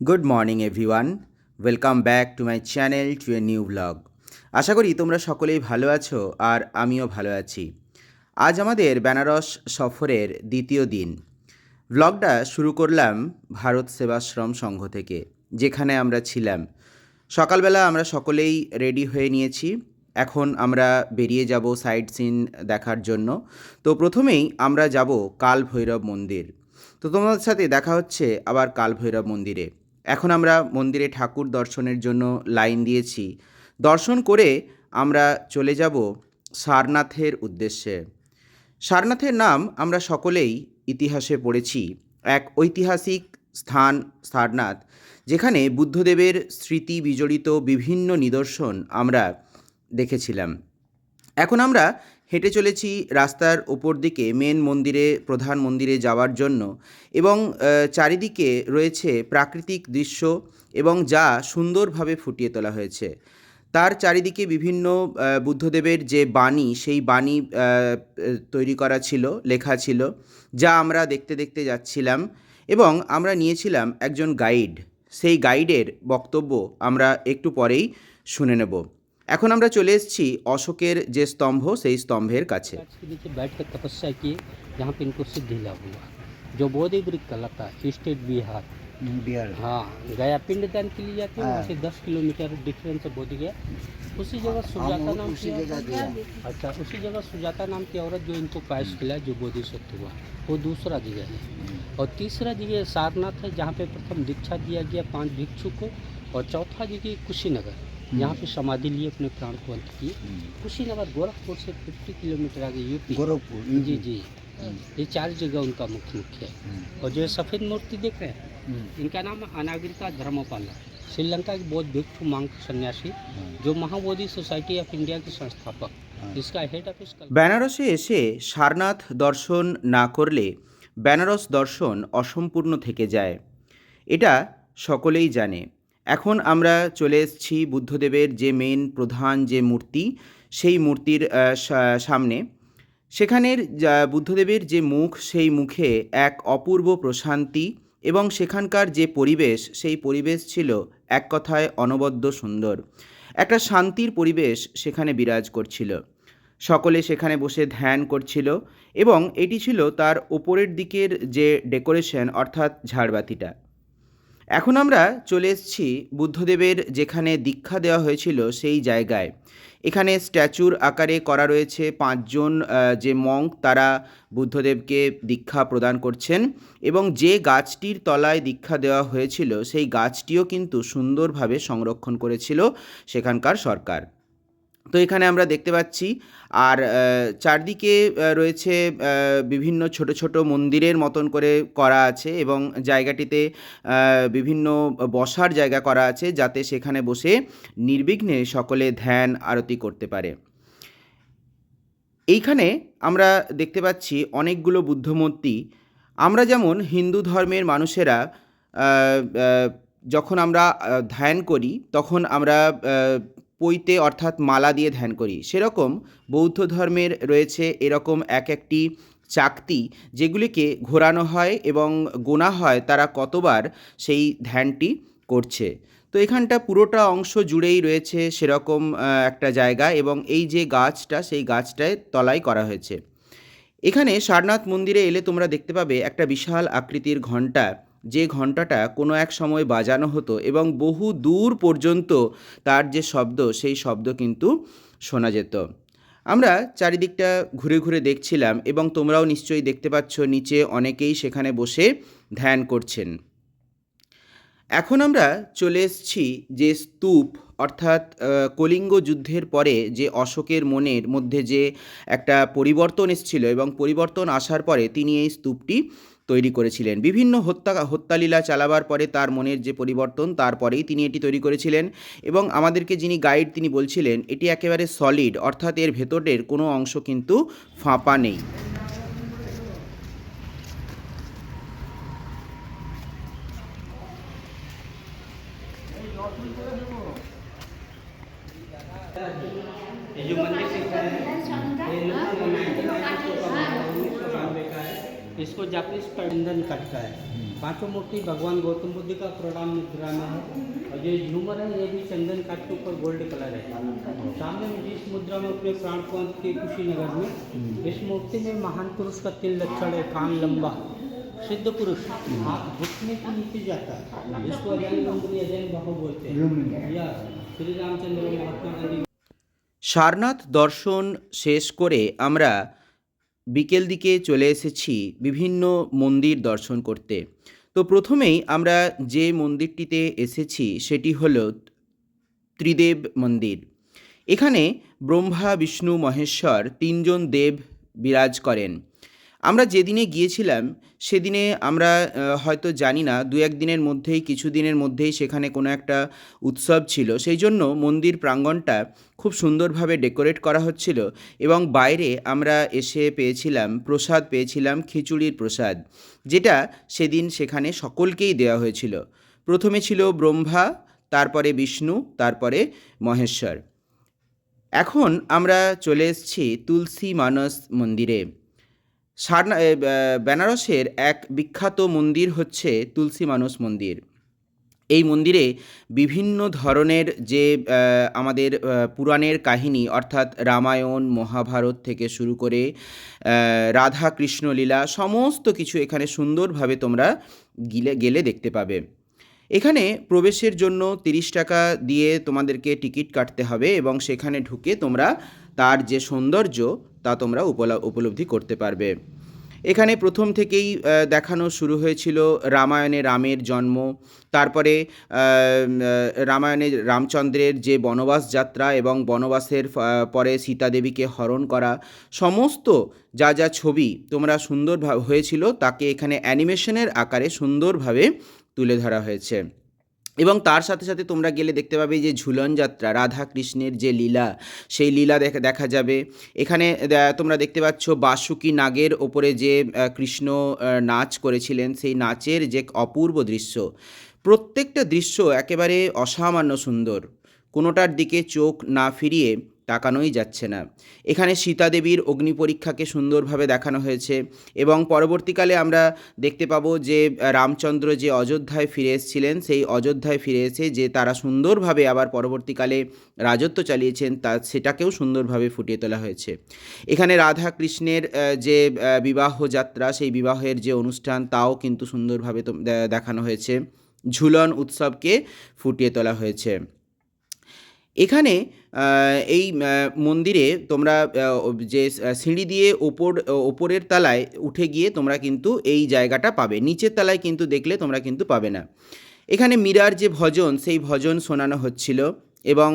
Good morning everyone welcome back to my channel to a new blog আশা করি তোমরা সকলেই ভালো আছো আর আমিও ভালো আছি। আজ আমাদের বেনারস সফরের দ্বিতীয় দিন। ব্লগটা শুরু করলাম ভারত সেবাশ্রম সংঘ থেকে, যেখানে আমরা ছিলাম। সকালবেলা আমরা সকলেই রেডি হয়ে নিয়েছি। এখন আমরা বেরিয়ে যাব সাইট সিন দেখার জন্য। তো প্রথমেই আমরা যাব কাল ভৈরব মন্দির। তো তোমাদের সাথে দেখা হচ্ছে আবার কাল ভৈরব মন্দিরে। এখন আমরা মন্দিরে ঠাকুর দর্শনের জন্য লাইন দিয়েছি। দর্শন করে আমরা চলে যাব সারনাথের উদ্দেশ্যে। সারনাথের নাম আমরা সকলেই ইতিহাসে পড়েছি। এক ঐতিহাসিক স্থান সারনাথ, যেখানে বুদ্ধদেবের স্মৃতি বিজড়িত বিভিন্ন নিদর্শন আমরা দেখেছিলাম। এখন আমরা হেঁটে চলেছি রাস্তার ওপর দিকে মেন মন্দিরে, প্রধান মন্দিরে যাওয়ার জন্য এবং চারিদিকে রয়েছে প্রাকৃতিক দৃশ্য এবং যা সুন্দরভাবে ফুটিয়ে তোলা হয়েছে। তার চারিদিকে বিভিন্ন বুদ্ধদেবের যে বাণী, সেই বাণী তৈরি করা ছিল, লেখা ছিল, যা আমরা দেখতে দেখতে যাচ্ছিলাম এবং আমরা নিয়েছিলাম একজন গাইড। সেই গাইডের বক্তব্য আমরা একটু পরেই শুনে নেব। এখন আমরা চলে এসেছি অশোকের যে স্তম্ভ সেই স্তম্ভের কাছে वृक्ष के नीचे बैठ कर तपस्या किए जहाँ पे इनको सिद्धि लाभ हुआ जो बोधि वृक्ष कहलाता है स्टेट बिहार बिहार हाँ गया पिंडदान के लिए जाते हैं हाँ। वहाँ से दस किलोमीटर डिफरेंस से बोधि गया उसी जगह सुजाता हम नाम उसी की जगह औरत- गया अच्छा उसी जगह सुजाता नाम की औरत जो इनको पायस खिलाया जो बोधिसत्व हुआ वो दूसरा जगह है और तीसरा जगह सारनाथ है जहाँ पे प्रथम दीक्षा दिया गया पांच भिक्षु को और चौथा जगह कुशीनगर यहाँ पे समाधि लिए अपने प्राण को अंत किए कुशीनगर गोरखपुर से 50 किलोमीटर आगे यूपी गोरखपुर जी जी ये चार जगह उनका मुख्य मुख्य है और जो ये सफ़ेद मूर्ति देख रहे हैं इनका नाम है अनागरिका धर्मपाला श्रीलंका के बौद्ध भिक्षु मांग सन्यासी जो महाबोधि सोसाइटी ऑफ इंडिया के संस्थापक इसका हेड ऑफिस कल বেনারসে এসে সারনাথ দর্শন না করলে বেনারস দর্শন অসম্পূর্ণ থেকে যায় এটা সকলেই জানে এখন আমরা চলে এসেছি বুদ্ধদেবের যে মেন প্রধান যে মূর্তি, সেই মূর্তির সামনে। সেখানের বুদ্ধদেবের যে মুখ, সেই মুখে এক অপূর্ব প্রশান্তি এবং সেখানকার যে পরিবেশ, সেই পরিবেশ ছিল এক কথায় অনবদ্য সুন্দর। একটা শান্তির পরিবেশ সেখানে বিরাজ করছিল। সকলে সেখানে বসে ধ্যান করছিল এবং এটি ছিল তার ওপরের দিকের যে ডেকোরেশন, অর্থাৎ ঝাড়বাতিটা। এখন আমরা চলে এসেছি বুদ্ধদেবের যেখানে দীক্ষা দেওয়া হয়েছিল সেই জায়গায়। এখানে স্ট্যাচুর আকারে করা রয়েছে পাঁচজন যে মঙ্ক তারা বুদ্ধদেবকে দীক্ষা প্রদান করছেন এবং যে গাছটির তলায় দীক্ষা দেওয়া হয়েছিল সেই গাছটিও কিন্তু সুন্দরভাবে সংরক্ষণ করেছিল সেখানকার সরকার। তো এখানে আমরা দেখতে পাচ্ছি, আর চারদিকে রয়েছে বিভিন্ন ছোট ছোট মন্দিরের মতন করে করা আছে এবং জায়গাটিতে বিভিন্ন বসার জায়গা করা আছে যাতে সেখানে বসে নির্বিঘ্নে সকলে ধ্যান, আরতি করতে পারে। এইখানে আমরা দেখতে পাচ্ছি অনেকগুলো বুদ্ধমূর্তি আমরা যেমন হিন্দু ধর্মের মানুষেরা যখন আমরা ধ্যান করি, তখন আমরা পৈতে অর্থাৎ মালা দিয়ে ধ্যান করি। সেরকম বৌদ্ধ ধর্মের রয়েছে এরকম এক একটি চাকতি যেগুলিকে ঘোরানো হয় এবং গোনা হয় তারা কতবার সেই ধ্যানটি করছে। তো এখানটা পুরোটা অংশ জুড়েই রয়েছে সেরকম একটা জায়গা এবং এই যে গাছটা, সেই গাছটায় তলায় করা হয়েছে। এখানে সারনাথ মন্দিরে এলে তোমরা দেখতে পাবে একটা বিশাল আকৃতির ঘণ্টা যে ঘণ্টাটা কোনো এক সময় বাজানো হতো এবং বহু দূর পর্যন্ত তার যে শব্দ, সেই শব্দ কিন্তু শোনা যেত। আমরা চারিদিকটা ঘুরে ঘুরে দেখছিলাম এবং তোমরাও নিশ্চয়ই দেখতে পাচ্ছ নিচে অনেকেই সেখানে বসে ধ্যান করছেন। এখন আমরা চলে এসেছি যে স্তূপ, অর্থাৎ কলিঙ্গ যুদ্ধের পরে যে অশোকের মনের মধ্যে যে একটা পরিবর্তন এসেছিল এবং পরিবর্তন আসার পরে তিনি এই স্তূপটি তৈরি করেছিলেন। বিভিন্ন হত্যা, হত্যালীলা চালাবার পরে তার মনের যে পরিবর্তন তারপরেই তিনি এটি তৈরি করেছিলেন এবং আমাদেরকে যিনি গাইড তিনি বলছিলেন, এটি একেবারে সলিড অর্থাৎ এর ভেতরের কোনো অংশ কিন্তু ফাঁপা নেই। এই যে মন্দির इसको का बनाया, उन्नीस सौ बानवे का है। इसको जापानीज प्रबंधन कट का है पांचों मूर्ति भगवान गौतम बुद्ध का प्रणाम मुद्रा में है और जो झूमर है ये भी चंदन काट के ऊपर गोल्ड कलर है सामने में जिस मुद्रा में अपने प्राण पंथ के कुशीनगर में इस मूर्ति में महान पुरुष का तिल लक्षण है कान लंबा सिद्ध पुरुष हाथ घुटने के नीचे जाता है इसको अजैन नंदनी अजैन बाहु बोलते हैं या श्री रामचंद्र महात्मा गांधी সারনাথ দর্শন শেষ করে আমরা বিকেল দিকে চলে এসেছি বিভিন্ন মন্দির দর্শন করতে। তো প্রথমেই আমরা যে মন্দিরটিতে এসেছি সেটি হল ত্রিদেব মন্দির। এখানে ব্রহ্মা, বিষ্ণু, মহেশ্বর তিনজন দেব বিরাজ করেন। আমরা যেদিনে গিয়েছিলাম, সেদিনে আমরা হয়তো জানি না দু এক দিনের মধ্যেই, কিছু দিনের মধ্যেই সেখানে কোনো একটা উৎসব ছিল। সেই জন্য মন্দির প্রাঙ্গণটা খুব সুন্দরভাবে ডেকোরেট করা হচ্ছিল এবং বাইরে আমরা এসে পেয়েছিলাম, প্রসাদ পেয়েছিলাম, খিচুড়ির প্রসাদ, যেটা সেদিন সেখানে সকলকেই দেওয়া হয়েছিল। প্রথমে ছিল ব্রহ্মা, তারপরে বিষ্ণু, তারপরে মহেশ্বর। এখন আমরা চলে এসেছি তুলসী মানস মন্দিরে। সারনা বেনারসের এক বিখ্যাত মন্দির হচ্ছে তুলসী মানস মন্দির। এই মন্দিরে বিভিন্ন ধরনের যে আমাদের পুরাণের কাহিনী, অর্থাৎ রামায়ণ, মহাভারত থেকে শুরু করে রাধা কৃষ্ণ লীলা, সমস্ত কিছু এখানে সুন্দরভাবে তোমরা গিলে, গেলে দেখতে পাবে। এখানে প্রবেশের জন্য তিরিশ টাকা দিয়ে তোমাদেরকে টিকিট কাটতে হবে এবং সেখানে ঢুকে তোমরা তার যে সৌন্দর্য, তা তোমরা উপলা, উপলব্ধি করতে পারবে। এখানে প্রথম থেকেই দেখানো শুরু হয়েছিল রামায়ণে রামের জন্ম, তারপরে রামায়ণে রামচন্দ্রের যে বনবাস যাত্রা এবং বনবাসের পরে সীতা দেবীকে হরণ করা, সমস্ত যা যা ছবি তোমরা সুন্দরভাবে হয়েছিল তাকে এখানে অ্যানিমেশনের আকারে সুন্দরভাবে তুলে ধরা হয়েছে। এবং তার সাথে সাথে তোমরা গেলে দেখতে পাবে যে ঝুলন যাত্রা রাধা কৃষ্ণের যে লীলা, সেই লীলা দেখা দেখা যাবে। এখানে তোমরা দেখতে পাচ্ছ বাসুকি নাগের ওপরে যে কৃষ্ণ নাচ করেছিলেন, সেই নাচের যে অপূর্ব দৃশ্য। প্রত্যেকটা দৃশ্য একেবারে অসামান্য সুন্দর। কোনোটার দিকে চোখ না ফিরিয়ে তাকানোই যাচ্ছে না। এখানে সীতা দেবীর অগ্নি পরীক্ষাকে সুন্দরভাবে দেখানো হয়েছে এবং পরবর্তীকালে আমরা দেখতে পাবো যে, রামচন্দ্র যে অযোধ্যায় ফিরে এসেছিলেন, সেই অযোধ্যায় ফিরে এসে যে তারা সুন্দরভাবে আবার পরবর্তীকালে রাজত্ব চালিয়েছেন, তা সেটাকেও সুন্দরভাবে ফুটিয়ে তোলা হয়েছে। এখানে রাধা কৃষ্ণের যে বিবাহ যাত্রা, সেই বিবাহের যে অনুষ্ঠান, তাও কিন্তু সুন্দরভাবে দেখানো হয়েছে। ঝুলন উৎসবকে ফুটিয়ে তোলা হয়েছে। এখানে এই মন্দিরে তোমরা যে সিঁড়ি দিয়ে ওপর, ওপরের তলায় উঠে গিয়ে তোমরা কিন্তু এই জায়গাটা পাবে। নিচের তলায় কিন্তু দেখলে তোমরা কিন্তু পাবে না। এখানে মীরার যে ভজন, সেই ভজন শোনানো হচ্ছিল। এবং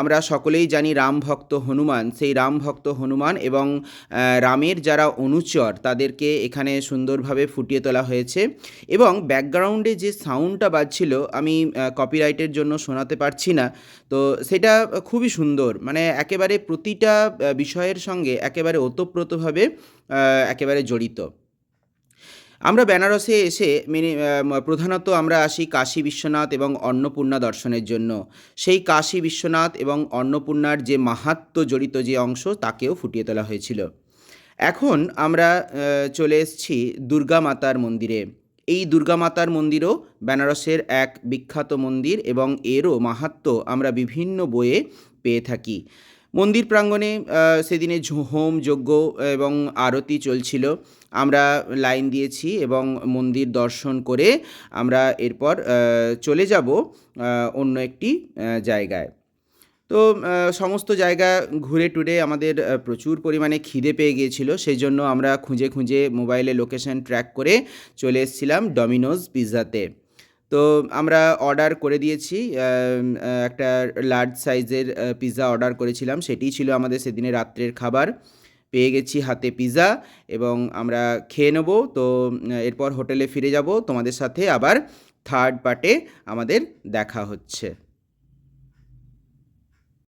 আমরা সকলেই জানি রাম ভক্ত হনুমান। সেই রাম ভক্ত হনুমান এবং রামের যারা অনুচর, তাদেরকে এখানে সুন্দরভাবে ফুটিয়ে তোলা হয়েছে। এবং ব্যাকগ্রাউন্ডে যে সাউন্ডটা বাজছিল, আমি কপিরাইটের জন্য শোনাতে পারছি না। তো সেটা খুবই সুন্দর। মানে একেবারে প্রতিটা বিষয়ের সঙ্গে একেবারে ওতপ্রোতভাবে একেবারে জড়িত। আমরা বেনারসে এসে মেনে প্রধানত আমরা আসি কাশী বিশ্বনাথ এবং অন্নপূর্ণা দর্শনের জন্য। সেই কাশী বিশ্বনাথ এবং অন্নপূর্ণার যে মাহাত্ম্য জড়িত যে অংশ, তাকেও ফুটিয়ে তোলা হয়েছিল। এখন আমরা চলে এসেছি দুর্গা মাতার মন্দিরে। এই দুর্গা মাতার মন্দিরও বেনারসের এক বিখ্যাত মন্দির এবং এরও মাহাত্ম্য আমরা বিভিন্ন বইয়ে পেয়ে থাকি। মন্দির প্রাঙ্গণে সেদিনে হোম, যজ্ঞ এবং আরতি চলছিল। আমরা লাইন দিয়েছি এবং মন্দির দর্শন করে আমরা এরপর চলে যাব অন্য একটি জায়গায়। তো সমস্ত জায়গা ঘুরে টুরে আমাদের প্রচুর পরিমাণে খিদে পেয়ে গিয়েছিল। সেই জন্য আমরা খুঁজে খুঁজে মোবাইলে লোকেশন ট্র্যাক করে চলে এসেছিলাম ডমিনোজ পিৎজাতে তো আমরা অর্ডার করে দিয়েছি একটা লার্জ সাইজের পিৎজা অর্ডার করেছিলাম। সেটিই ছিল আমাদের সেদিনে রাত্রের খাবার। পেয়ে গেছি হাতে পিৎজা এবং আমরা খেয়ে নেব। তো এরপর হোটেলে ফিরে যাব। তোমাদের সাথে আবার থার্ড পার্টে আমাদের দেখা হচ্ছে।